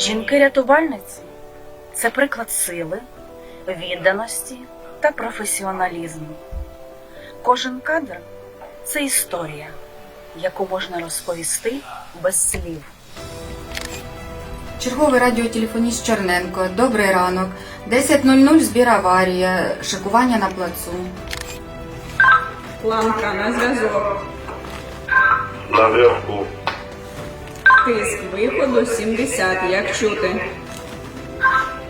Жінки-рятувальниці це приклад сили, відданості та професіоналізму. Кожен кадр це історія, яку можна розповісти без слів. Черговий радіотелефоніст Черненко. Добрий ранок. 10.00 збір аварія, шикування на плацу. Ламка на зв'язок. На зв'язку. Тиск виходу 70. Як чути?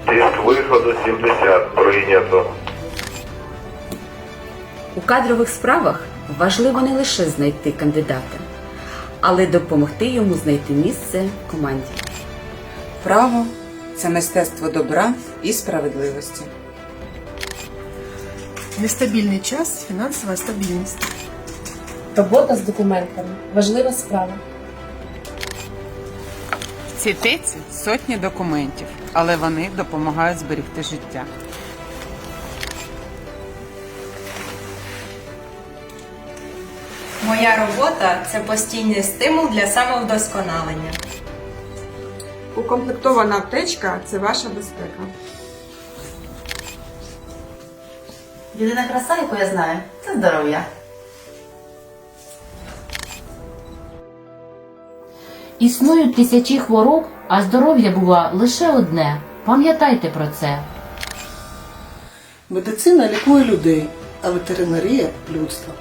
Тиск виходу 70. Прийнято. У кадрових справах важливо не лише знайти кандидата, але допомогти йому знайти місце в команді. Право це мистецтво добра і справедливості. Нестабільний час, фінансова стабільність. Робота з документами важлива справа. В цій теці сотні документів, але вони допомагають зберегти життя. Моя робота це постійний стимул для самовдосконалення. Укомплектована аптечка це ваша безпека. Єдина краса, яку я знаю, це здоров'я. Існують тисячі хвороб, а здоров'я бува лише одне. Пам'ятайте про це. Медицина лікує людей, а ветеринарія людство.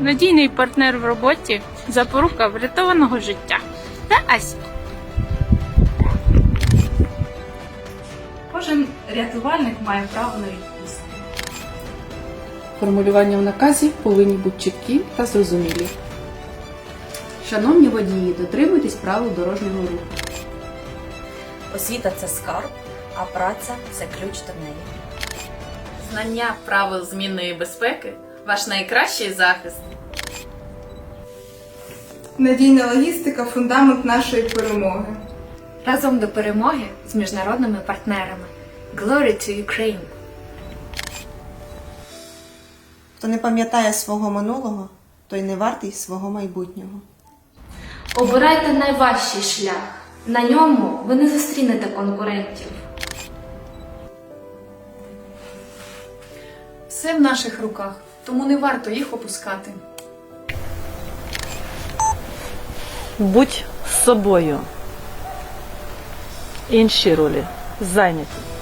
Надійний партнер в роботі запорука врятованого життя. Та Ася. Кожен рятувальник має право на відпустку. Формулювання в наказі повинні бути чіткі та зрозумілі. Шановні водії, дотримуйтесь правил дорожнього руху. Освіта це скарб, а праця це ключ до неї. Знання правил змінної безпеки ваш найкращий захист. Надійна логістика фундамент нашої перемоги. Разом до перемоги з міжнародними партнерами. Glory to Ukraine! Хто не пам'ятає свого минулого, той не вартий свого майбутнього. Обирайте найважчий шлях. На ньому ви не зустрінете конкурентів. Все в наших руках, тому не варто їх опускати. Будь собою. Інші ролі зайняті.